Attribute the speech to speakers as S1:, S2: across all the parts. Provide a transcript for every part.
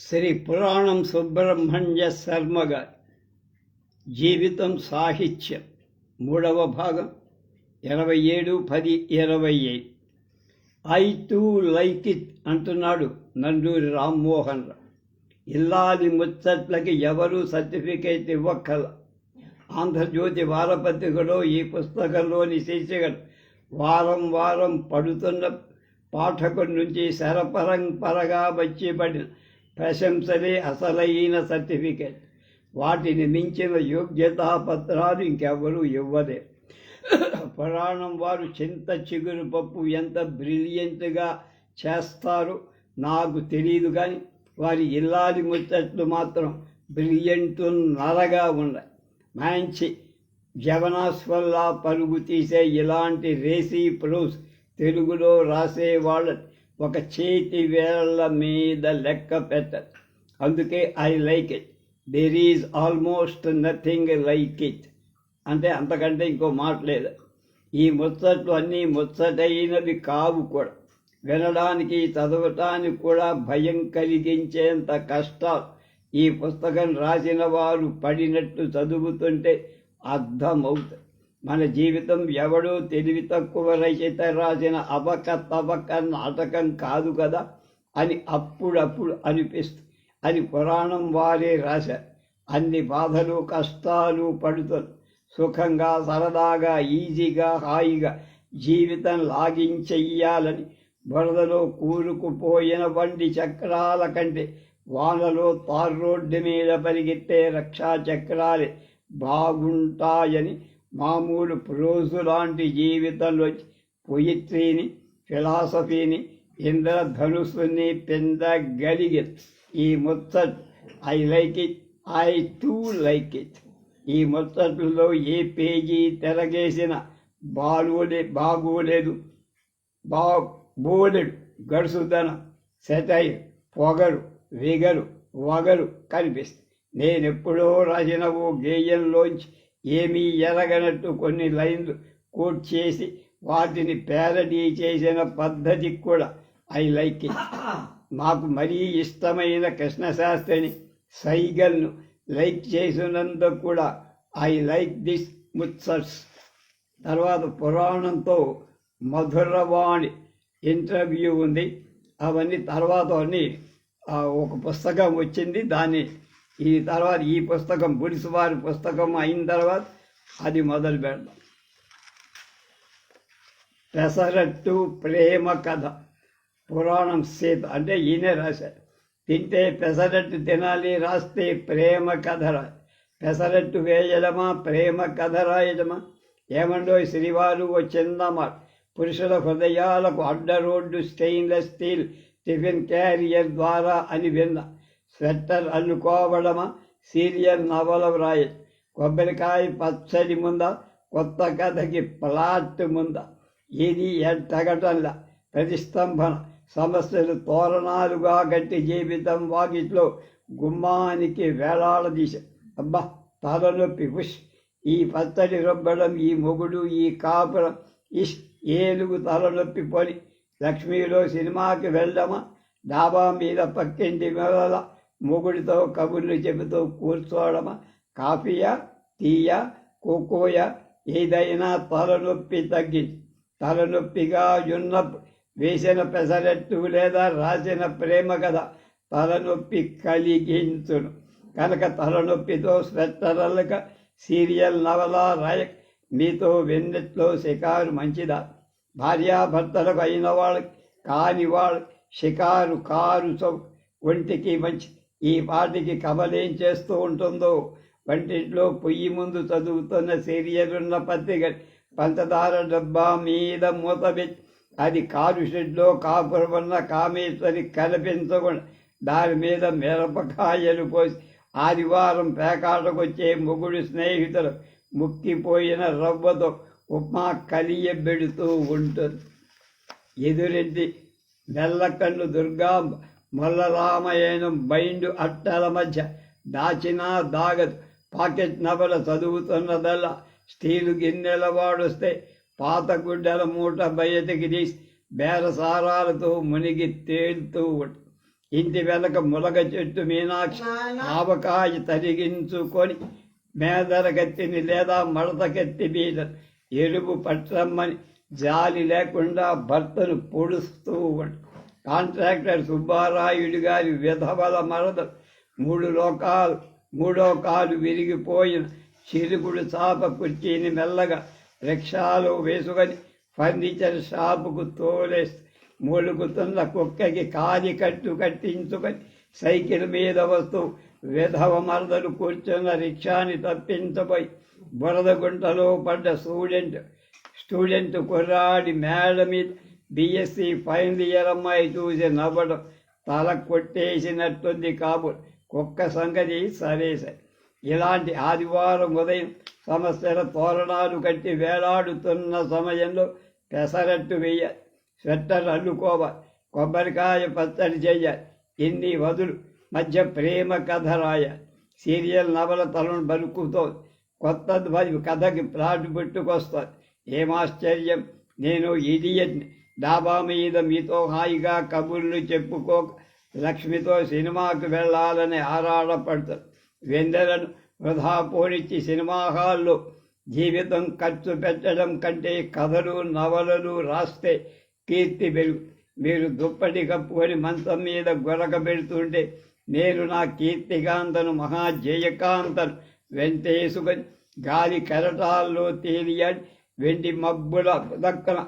S1: శ్రీ పురాణం సుబ్రహ్మణ్య శర్మ గారి జీవితం సాహిత్యం మూడవ భాగం ఇరవై ఏడు పది ఇరవై ఐదు ఐ టూ లైక్ ఇట్ అంటున్నాడు నండూరి రామ్మోహన్ రావు। ఇల్లాది ముచ్చట్లకి ఎవరూ సర్టిఫికేట్ ఇవ్వక్కల। ఆంధ్రజ్యోతి వారపత్రికలో ఈ పుస్తకంలోని శీర్షికలు వారం వారం పడుతున్న పాఠకుడి నుంచి శరపరంపరగా వచ్చిబడిన ప్రశంసలే అసలైన సర్టిఫికేట్. వాటిని మించిన యోగ్యతా పత్రాలు ఇంకెవరూ ఇవ్వలే. పురాణం వారు చింత చిగురు పప్పు ఎంత బ్రిలియంట్గా చేస్తారో నాకు తెలియదు కానీ వారి ఇల్లాది ముచ్చట్లు మాత్రం బ్రిలియంట్ నరగా ఉన్నాయి. మంచి జవనాస్వల్లా పరుగు తీసే ఇలాంటి రేసీ ప్రోస్ తెలుగులో రాసే వాళ్ళ ఒక చేతి వేళ్ళ మీద లెక్క పెట్టదు. అందుకే I like it there is almost nothing like it అంటే అంతకంటే ఇంకో మాట లేదు. ఈ ముచ్చట్లు అన్నీ ముచ్చటైనవి కావు కూడా. వినడానికి చదవటానికి కూడా భయం కలిగించేంత కష్టాలు. ఈ పుస్తకం రాసిన వారు పడినట్టు చదువుతుంటే అర్థమవుతుంది. మన జీవితం ఎవడో తెలివి తక్కువ రచయిత రాసిన అవక తవక నాటకం కాదు కదా అని అప్పుడప్పుడు అనిపిస్తుంది అని పురాణం వారే రాశారు అన్ని బాధలు కష్టాలు పడుతుంది. సుఖంగా సరదాగా ఈజీగా హాయిగా జీవితం లాగించెయ్యాలని బురదలో కూరుకుపోయిన బండి చక్రాల కంటే వానలో తార్ రోడ్డు మీద పరిగెత్తే రక్షా చక్రాలే బాగుంటాయని మామూలు ప్రోజు లాంటి జీవితంలో పొయిత్రీని ఫిలాసఫీని ఇంద్రధనుసుని పెందగలిగి ఈ ముచ్చట్ I like it I too like it. ఈ ముచ్చట్లో ఏ పేజీ తెరగేసిన బాగోలే బాగోలేదు బా బోలెడు గడుసుదనం సెటైర్ పొగరు విగరు వగరు కనిపిస్తుంది. నేనెప్పుడో రాసిన ఓ గేయంలోంచి ఏమీ ఎరగనట్టు కొన్ని లైన్లు కోట్ చేసి వాటిని పేరడీ చేసిన పద్ధతి కూడా ఐ లైక్ ఇట్. మాకు మరీ ఇష్టమైన కృష్ణశాస్త్రిని సైగల్ను లైక్ చేసినందుకు కూడా ఐ లైక్ దిస్ ముత్సర్స్ తర్వాత పురాణంతో మధురవాణి ఇంటర్వ్యూ ఉంది. అవన్నీ తర్వాత అని ఒక పుస్తకం వచ్చింది. దాన్ని ఈ తర్వాత ఈ పుస్తకం బుడిసివారి పుస్తకం అయిన తర్వాత అది మొదలు పెడదాం. పెసరట్టు ప్రేమ కథ పురాణం సీత అంటే ఈయనే రాశారు. తింటే పెసరట్టు తినాలి రాస్తే ప్రేమ కథ రా పెసరట్టు వేయడమా ప్రేమ కథ రాయడమా? ఏమండో శ్రీవారు ఓ చిన్నమాట పురుషుల హృదయాలకు అడ్డ road stainless steel tiffin carrier ద్వారా అని విన్నా. స్వెట్టర్ అల్లుకోవడమా సీరియల్ నవల వ్రాయి. కొబ్బరికాయ పచ్చడి ముందా కొత్త కథకి ప్లాట్ ముందా. ఇది ఎట్టగటంలా ప్రతిస్తంభన సమస్యలు తోరణాలుగా గట్టి జీవితం వాకిట్లో గుమ్మానికి వేలాడదీశ అబ్బా తలనొప్పి. పుష్ ఈ పచ్చడి రుబ్బడం ఈ మొగుడు ఈ కాపురం. ఇష్ ఏలుగు తలనొప్పి పొడి లక్ష్మీలో సినిమాకి వెళ్ళడమా డాబా మీద పక్కింటి మెదల మొగుడితో కబుర్లు చెబుతూ కూర్చోవడమా కాఫీయా? టీయా? కోకోయా? ఏదైనా తలనొప్పి తగ్గించి తలనొప్పిగా ఉన్న వేసిన పెసరట్టు లేదా రాసిన ప్రేమ కథ తలనొప్పి కలిగించును. కనుక తలనొప్పితో స్వెట్టరలక సీరియల్ నవల రాయ మీతో వెన్నెట్లో షికారు మంచిదా? భార్యాభర్తలకు అయిన వాళ్ళకి కాని వాళ్ళు షికారు కారు చౌ ఒంటికి మంచి ఈ పాటికి కమలేం చేస్తూ ఉంటుందో? వంటింట్లో పొయ్యి ముందు చదువుతున్న సీరియలున్న పత్రిక పంచదార డబ్బా మీద మూత అది కారు షెడ్లో కాపురమన్న కామేశ్వరి కనిపించకుండా దాని మీద మిరపకాయలు పోసి ఆదివారం పేకాటకొచ్చే ముగుడు స్నేహితులు ముక్కిపోయిన రవ్వతో ఉప్మా కలియబెడుతూ ఉంటుంది. ఎదురింటి మెల్లకన్ను దుర్గా మల్లరామయనం బైండు అట్టల మధ్య దాచినా దాగదు. పాకెట్ నవల చదువుతున్నదల్లా స్టీలు గిన్నెల వాడొస్తే పాత గుడ్డల మూట బయటికి తీసి బేరసారాలతో మునిగి తేలుతూ ఇంటి వెనక ములగ చెట్టు మీనాక్షి ఆవకాయ తరిగించుకొని మేదరగత్తిని లేదా మడతకెత్తి మీద ఎరుపు పట్టమ్మని జాలి లేకుండా భర్తను పొడుస్తూ ఉండు. కాంట్రాక్టర్ సుబ్బారాయుడు గారి విధవల మరద మూడు లోకాలు మూడో కాలు విరిగిపోయిన చిరుగుడు చాప కుర్చీని మెల్లగా రిక్షాలో వేసుకొని ఫర్నిచర్ షాపుకు తోలే మూలుగుతున్న కుక్కకి కాలి కట్టు కట్టించుకొని సైకిల్ మీద వస్తూ విధవ మరదలు కూర్చున్న రిక్షాని తప్పించబోయి బురద గుంటలో పడ్డ స్టూడెంట్ స్టూడెంట్ కుర్రాడి మేడ మీద బిఎస్సి ఫైనల్ ఇయర్ అమ్మాయి చూసి నవ్వడం. తల కొట్టేసినట్టుంది కాబు. కుక్క సంగతి సరే సరే. ఇలాంటి ఆదివారం ఉదయం సమస్యల తోరణాలు కట్టి వేలాడుతున్న సమయంలో పెసరట్టు వేయాలి. స్వెట్టర్ అల్లుకోవాలి. కొబ్బరికాయ పచ్చడి చేయాలి. ఇన్ని వదులు. మధ్య ప్రేమ కథ రాయాలి. సీరియల్ నవల తలను బలుకుతోంది. కొత్త కథకి ప్లాట్ పెట్టుకొస్తుంది. ఏమాశ్చర్యం నేను ఇడియట్ని. డాబా మీద మీతో హాయిగా కబుర్లు చెప్పుకో లక్ష్మితో సినిమాకు వెళ్ళాలని ఆరాటపడతారు వెందలను వృధా పోనిచ్చి సినిమా హాల్లో జీవితం ఖర్చు పెట్టడం కంటే కథలు నవలలు రాస్తే కీర్తి పెరుగు. మీరు దుప్పటి కప్పుకొని మంచం మీద గొరక పెడుతుంటే నేను నా కీర్తికాంతను మహాజయకాంతను వెంటేసుకొని గాలి కెరటాల్లో తేలియాడి వెండి మబ్బుల దక్కన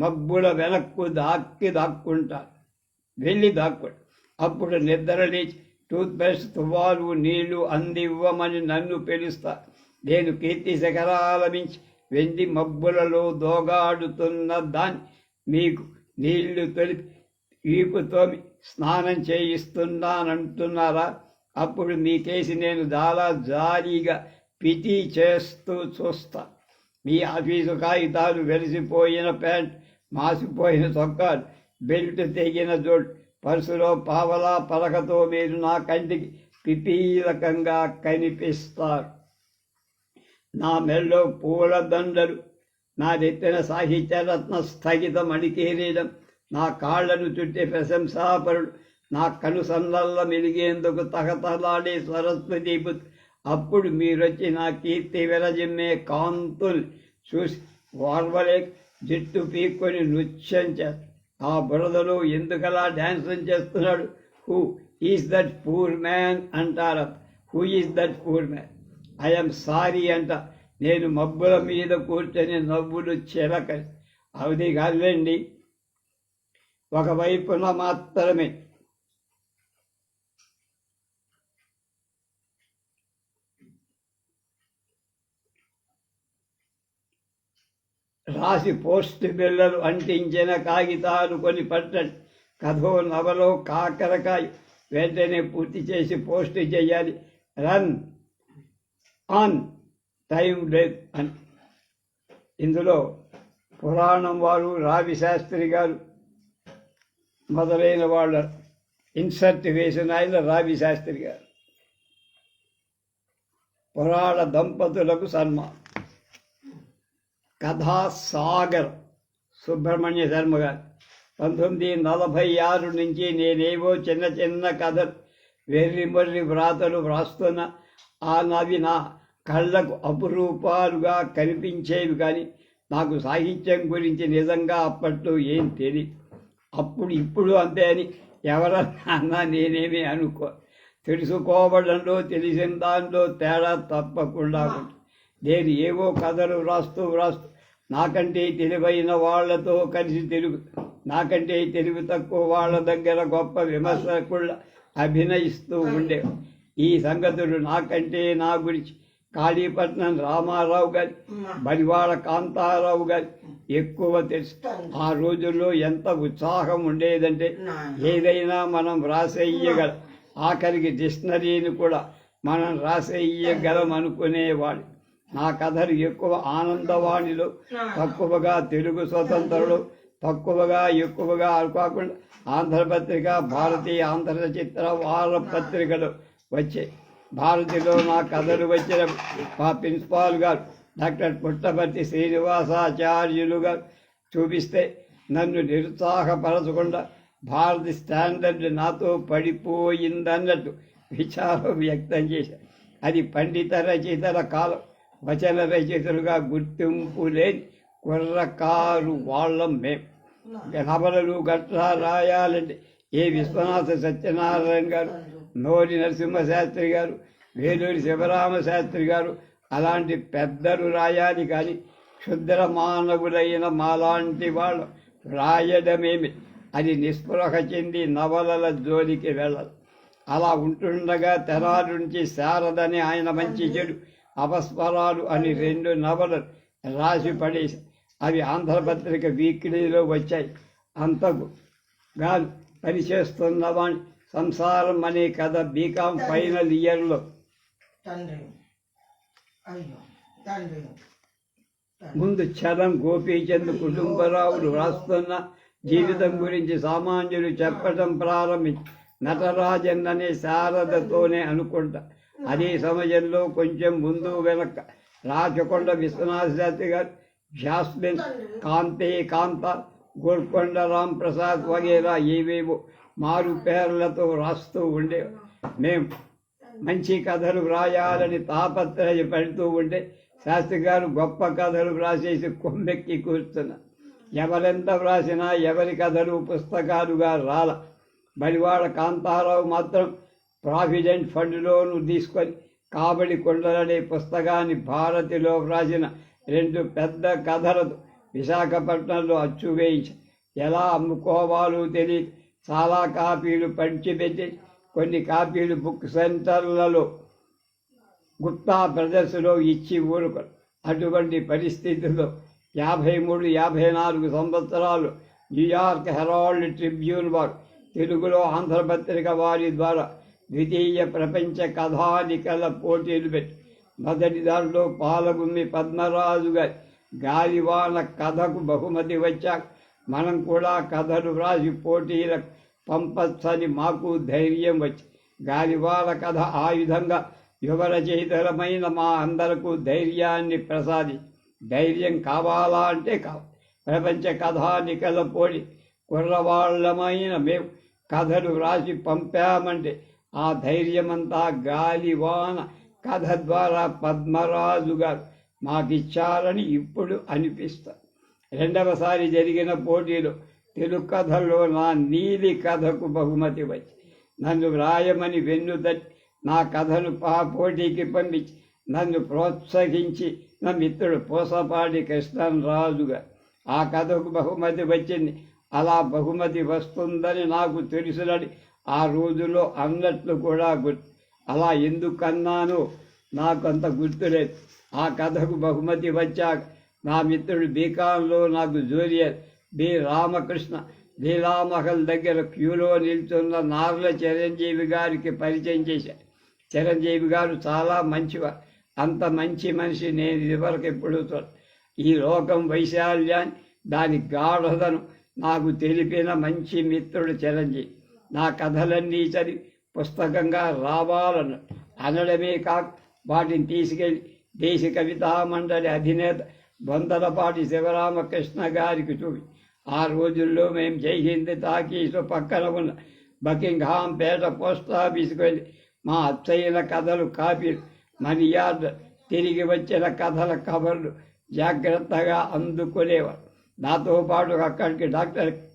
S1: మబ్బుల వెనక్కు దాక్కి దాక్కుంటాను వెళ్ళి దాక్కుంటా అప్పుడు నిద్ర లేచి టూత్ బ్రష్ తువ్వాలు నీళ్ళు అందివ్వమని నన్ను పిలుస్తా. నేను కీర్తి శిఖరాల మించి వెండి మబ్బులలో దోగాడుతున్న దాన్ని మీకు నీళ్ళు తొలిపి వీపుతో స్నానం చేయిస్తున్నానంటున్నారా? అప్పుడు మీకేసి నేను చాలా జారీగా పిటి చేస్తూ చూస్తా. మీ ఆఫీసు కాగితాలు వెలిసిపోయిన ప్యాంట్ మాసిపోయిన చొక్కా బెల్ట్ తెగిన జోడు పర్సులో పావలా పలకతో మీరు నా కంటికి పిపీలకంగా కనిపిస్తారు. నా మెల్లో పూల దండలు నా నెత్తిన సాహిత్యరత్న స్థగిత మణికేరీడం నా కాళ్ళను చుట్టే ప్రశంసాపరుడు నా కనుసన్నల్ల మెలిగేందుకు తహతలాడే సరస్వతి అప్పుడు మీరొచ్చి నా కీర్తి విరజిమ్మే కాంతులు చూసి వార్వలే జుట్టు పీక్కొని నృత్యం చేస్తాడు ఆ బురదలో ఎందుకలా డాన్సం చేస్తున్నాడు? Who is that poor man అంటారు. Who is that poor man? I'm sorry అంట. నేను మబ్బుల మీద కూర్చొని నవ్వులు చిలక అది కాదులేండి. ఒకవైపున మాత్రమే రాసి పోస్ట్ బిళ్ళలు అంటించిన కాగితాలు కొని పట్టండి కథో నవలో కాకరకాయ వెంటనే పూర్తి చేసి పోస్ట్ చేయాలి. రన్. ఆన్. టైం లేదు. అని. ఇందులో పురాణం వారు రావి శాస్త్రి గారు మొదలైన వాళ్ళ ఇన్సర్ట్ వేసిన ఆయన రావి శాస్త్రి గారు. పురాణ దంపతులకు సన్మానం. కథా సాగర్ సుబ్రహ్మణ్య శర్మ గారు. పంతొమ్మిది నలభై ఆరు నుంచి నేనేవో చిన్న చిన్న కథలు వెర్రి మొర్రి వ్రాతలు వ్రాస్తున్న ఆ నవి నా కళ్ళకు అపురూపాలుగా కనిపించేవి కానీ నాకు సాహిత్యం గురించి నిజంగా అప్పట్లో ఏం తెలియదు అప్పుడు ఇప్పుడు అంతే అని ఎవరన్నా అన్నా నేనేమి అనుకో తెలుసుకోవడంలో తెలిసిన దానిలో తేడా తప్పకుండా ఉంటుంది. నేను ఏవో కథలు వ్రాస్తూ వ్రాస్తూ నాకంటే తెలివైన వాళ్ళతో కలిసి తెలుగు నాకంటే తెలివి తక్కువ వాళ్ళ దగ్గర గొప్ప విమర్శకుళ్ళ అభినయిస్తూ ఉండే. ఈ సంగతులు నాకంటే నా గురించి కాళీపట్నం రామారావు గారి బలివాడ కాంతారావు గారి ఎక్కువ తెలుసు. ఆ రోజుల్లో ఎంత ఉత్సాహం ఉండేదంటే ఏదైనా మనం రాసేయగలం ఆఖరికి డిక్షనరీని కూడా మనం రాసేయగలం అనుకునేవాడు నా కథలు ఎక్కువ ఆనందవాణిలో తక్కువగా తెలుగు స్వతంత్రులు తక్కువగా ఎక్కువగా కాకుండా ఆంధ్రపత్రిక భారతీయ ఆంధ్ర చిత్ర వార పత్రికలు వచ్చాయి భారతిలో నా కథలు వచ్చిన మా ప్రిన్సిపాల్ గారు డాక్టర్ పుట్టపర్తి శ్రీనివాసాచార్యులు గారు చూపిస్తే నన్ను నిరుత్సాహపరచకుండా భారతి స్టాండర్డ్ నాతో పడిపోయిందన్నట్టు విచారం వ్యక్తం చేశారు. అది పండిత రచయితల కాలం. వచన రచయితలుగా గుర్తింపు లేని కుర్రకారు వాళ్ళం మేం. నవలలు గట్రా రాయాలంటే ఏ విశ్వనాథ సత్యనారాయణ గారు నోరి నరసింహశాస్త్రి గారు వేలూరి శివరామ శాస్త్రి గారు అలాంటి పెద్దలు రాయాలి కానీ క్షుద్ర మానవులైన మాలాంటి వాళ్ళు రాయడమేమి? అది నిస్పృహ చెంది నవలల జోలికి వెళ్ళదు. అలా ఉంటుండగా తెరారు నుంచి శారదని ఆయన మంచి చెడు అపస్వరాలు అని రెండు నవలలు రాసి పడేసి అవి ఆంధ్రపత్రిక వీక్లీలో వచ్చాయి. అంతకు గాను పనిచేస్తున్నవాణి సంసారం అనే కథ బీకాం ఫైనల్ ఇయర్లో. ముందు చలం గోపీచంద్ కుటుంబరావులు రాస్తున్న జీవితం గురించి సామాన్యులు చెప్పడం ప్రారంభించి నటరాజన్ అనే శారదతోనే అనుకుంటా. అదే సమయంలో కొంచెం ముందు వెనక రాచకొండ విశ్వనాథ శాస్త్రి గారు జాస్మిన్ కాంతే కాంత గోల్కొండ రామ్ ప్రసాద్ వగేరా ఏవేవో మారు పేర్లతో రాస్తూ ఉండే మేము మంచి కథలు వ్రాయాలని తాపత్రయపడుతూ ఉంటే శాస్త్రి గారు గొప్ప కథలు వ్రాసేసి కొమ్మెక్కి కూర్చున్న. ఎవరెంత వ్రాసినా ఎవరి కథలు పుస్తకాలుగా రాల. బలివాడ కాంతారావు మాత్రం ప్రావిడెంట్ ఫండ్లోను తీసుకొని కాబడి కొండలనే పుస్తకాన్ని భారతిలో వ్రాసిన రెండు పెద్ద కథలతో విశాఖపట్నంలో అచ్చు వేయించి. ఎలా అమ్ముకోవాలో తెలియక చాలా కాపీలు పంచిపెట్టి కొన్ని కాపీలు బుక్ సెంటర్లలో గుప్తా బ్రదర్స్లో ఇచ్చి ఊరుకు. అటువంటి పరిస్థితుల్లో యాభై మూడు యాభై నాలుగు సంవత్సరాలు న్యూయార్క్ హెరాల్డ్ ట్రిబ్యూన్ వారు తెలుగులో ఆంధ్రపత్రిక వారి ద్వారా ద్వితీయ ప్రపంచ కథానికల పోటీలు పెట్టి మొదటి దాంట్లో పాలగుమ్మి పద్మరాజు గారి గాలివాన కథకు బహుమతి వచ్చాక మనం కూడా కథలు వ్రాసి పోటీలకు పంపచ్చని మాకు ధైర్యం వచ్చి గాలివాన కథ ఆ విధంగా యువ మా అందరకు ధైర్యాన్ని ప్రసాది. ధైర్యం కావాలా అంటే కావాలి. ప్రపంచ కథానికల పోటీ కుర్రవాళ్ళమైన మేము కథలు వ్రాసి పంపామంటే ఆ ధైర్యమంతా గాలివాన కథ ద్వారా పద్మరాజుగా మాకిచ్చారని ఇప్పుడు అనిపిస్తా రెండవసారి జరిగిన పోటీలో తెలుగు కథల్లో నా నీలి కథకు బహుమతి వచ్చి నన్ను వ్రాయమని వెన్నుదట్టి నా కథను పా పోటీకి పంపించి నన్ను ప్రోత్సహించి నా మిత్రుడు పూసపాటి కృష్ణరాజుగా ఆ కథకు బహుమతి వచ్చింది. అలా బహుమతి వస్తుందని నాకు తెలుసునని ఆ రోజులో అన్నట్లు కూడా గుర్తు అలా ఎందుకన్నానో నాకు అంత గుర్తులేదు. ఆ కథకు బహుమతి వచ్చాక నా మిత్రుడు బీకాంలో నాకు జూనియర్ బి రామకృష్ణ లీలామహల్ దగ్గర క్యూలో నిల్చున్న నార్ల చిరంజీవి గారికి పరిచయం చేశాను చిరంజీవి గారు చాలా మంచివారు అంత మంచి మనిషి నేను ఇదివరకు ఎప్పుడు చూడ ఈ లోకం వైశాల్యాన్ని దాని గాఢతను నాకు తెలిపిన మంచి మిత్రుడు చిరంజీవి. నా కథలన్నీ చదివి పుస్తకంగా రావాలను. అనడమే కాక వాటిని తీసుకెళ్ళి దేశ కవితా మండలి అధినేత బొందలపాటి శివరామకృష్ణ గారికి చూపి. ఆ రోజుల్లో మేము జై తాకీసు పక్కన ఉన్న బకింగ్హామ్ పేట పోస్ట్ ఆఫీస్కి వెళ్ళి మా అచ్చయ్యల కథలు కాపీలు మనియార్డ్ తిరిగి వచ్చిన కథల కబర్లు జాగ్రత్తగా అందుకునేవారు. నాతో పాటు అక్కడికి డాక్టర్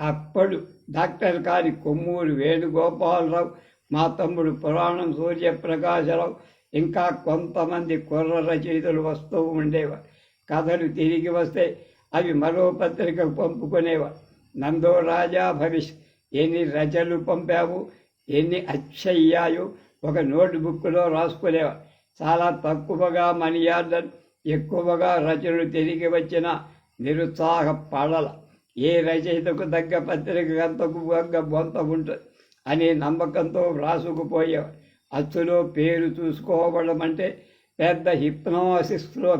S1: అప్పుడు డాక్టర్ కాని కొమ్మూరు వేణుగోపాలరావు మా తమ్ముడు పురాణం సూర్యప్రకాశరావు ఇంకా కొంతమంది కుర్ర రచయితలు వస్తూ ఉండేవారు. కథలు తిరిగి వస్తే అవి మరో పత్రికకు పంపుకునేవారు. నందో రాజా భవిష్ ఎన్ని రచనలు పంపావు ఎన్ని అచ్చయ్యాయో ఒక నోట్బుక్లో రాసుకునేవారు. చాలా తక్కువగా మనీ ఆర్డర్ ఎక్కువగా రచనలు తిరిగి వచ్చిన నిరుత్సాహపడల ఏ రచయితకు తగ్గ పత్రిక గంతకు గంగ బొంత ఉంటుంది అనే నమ్మకంతో వ్రాసుకుపోయే అచ్చులో పేరు చూసుకోవడం అంటే పెద్ద హిప్నోసిస్లో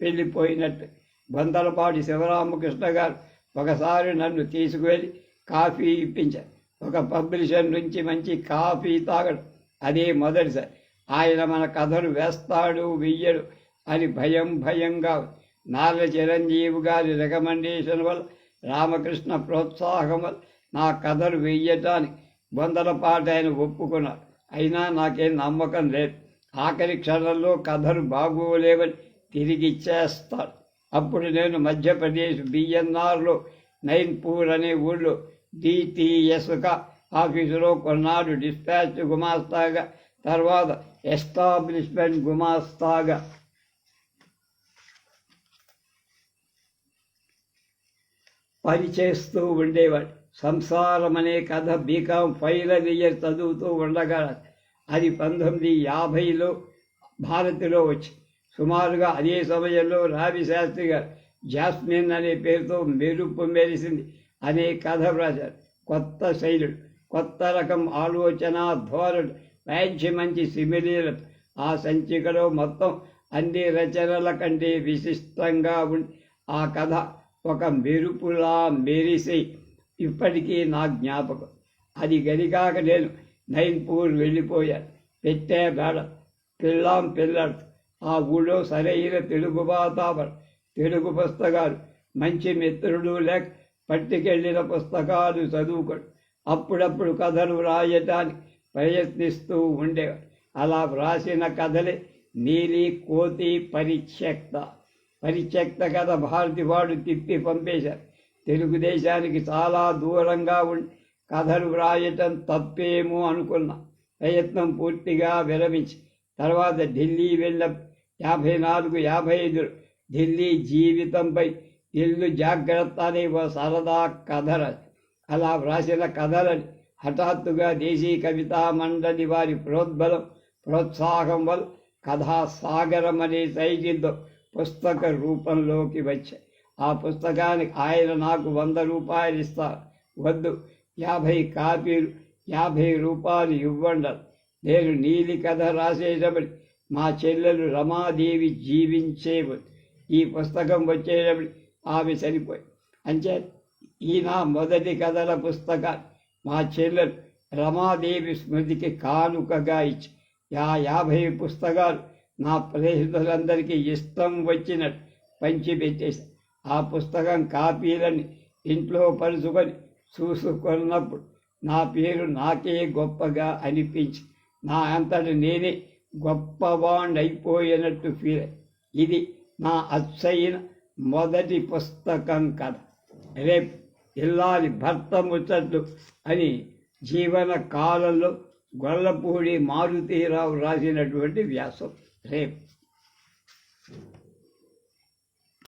S1: వెళ్ళిపోయినట్టు. బొందలపాటి శివరామకృష్ణ గారు ఒకసారి నన్ను తీసుకువెళ్ళి కాఫీ ఇప్పించారు ఒక పబ్లిషర్ నుంచి మంచి కాఫీ తాగడం. అదే మొదటిసారి ఆయన మన కథలు వేస్తాడు వెయ్యడు అని భయం భయంగా ఉంది. చిరంజీవి గారి రికమెండేషన్ వల్ల రామకృష్ణ ప్రోత్సాహం నా కథలు వెయ్యటానికి వందల ఆయన ఒప్పుకున్నారు అయినా నాకేం నమ్మకం లేదు. ఆఖరి క్షణంలో కథలు బాగోలేవని తిరిగి ఇచ్చేస్తాడు అప్పుడు నేను మధ్యప్రదేశ్ బిఎన్ఆర్లో నైన్పూర్ అనే ఊళ్ళో డిటిఎస్క ఆఫీసులో కొన్నాడు డిస్పాచ్ గుమాస్తాగా తర్వాత ఎస్టాబ్లిష్మెంట్ గుమాస్తాగా. పనిచేస్తూ ఉండేవాడు. సంసారం అనే కథ బీకాం ఫైనల్ ఇయర్ చదువుతూ ఉండగా అది పంతొమ్మిది యాభైలో భారత్లో వచ్చి సుమారుగా అదే సమయంలో రావి శాస్త్రి గారు జాస్మిన్ అనే పేరుతో మెరుపు మెరిసింది. అనే కథ వ్రాశారు. కొత్త శైలుడు కొత్త రకం ఆలోచన ధోరణి మంచి మంచి సిమిలీలు ఆ సంచికలో మొత్తం అన్ని రచనల కంటే విశిష్టంగా ఉండి ఆ కథ ఒక మెరుపులా మెరిసి ఇప్పటికీ నా జ్ఞాపకం. అది గదికాక నేను నైన్పూర్ వెళ్ళిపోయాను పెట్టే బేడ పిల్లాం పిల్లడు ఆ ఊళ్ళో సరైన తెలుగు వాతావరణం తెలుగు పుస్తకాలు మంచి మిత్రుడు లేక పట్టుకెళ్ళిన పుస్తకాలు చదువుకోడు అప్పుడప్పుడు కథలు రాయటానికి ప్రయత్నిస్తూ ఉండేవాడు. అలా వ్రాసిన కథలే నీలి కోతి పరిచ్ఛక్త పరిత్యక్త కథ భారతి వాడు తిప్పి పంపేశారు. తెలుగుదేశానికి చాలా దూరంగా ఉండి కథలు వ్రాయటం తప్పేమో అనుకున్నా. ప్రయత్నం పూర్తిగా విరమించి తర్వాత ఢిల్లీ వెళ్ళ యాభై నాలుగు యాభై ఐదు ఢిల్లీ జీవితంపై ఇల్లు జాగ్రత్త అనే ఓ సరదా కథల అలా వ్రాసిన కథలని హఠాత్తుగా దేశీ కవితా మండలి వారి ప్రోద్బలం ప్రోత్సాహం వల్ల కథాసాగరం అనే సైకిల్తో పుస్తక రూపంలోకి వచ్చాయి. ఆ పుస్తకానికి ఆయన నాకు వంద రూపాయలు ఇస్తారు. వద్దు యాభై కాపీలు యాభై రూపాయలు ఇవ్వండి నేను నీలి కథ రాసేటప్పుడు మా చెల్లెలు రమాదేవి జీవించే ఈ పుస్తకం వచ్చేటప్పుడు ఆమె చనిపోయి అంచే ఈ నా మొదటి కథల పుస్తకాలు మా చెల్లెలు రమాదేవి స్మృతికి కానుకగా ఇచ్చి యా యాభై పుస్తకాలు నా స్నేహితులందరికీ ఇష్టం వచ్చినట్టు పంచిపెట్టేసి ఆ పుస్తకం కాపీలని ఇంట్లో పరుచుకొని చూసుకున్నప్పుడు నా పేరు నాకే గొప్పగా అనిపించి నా అంతటి నేనే గొప్పవాణ్ అయిపోయినట్టు ఫీల్ ఇది నా అచ్చయిన మొదటి పుస్తకం కథ. రేపు ఇల్లాలి భర్త ముచ్చట్లు అని జీవన కాలంలో గొల్లపూడి మారుతీరావు రాసినటువంటి వ్యాసం. రేపు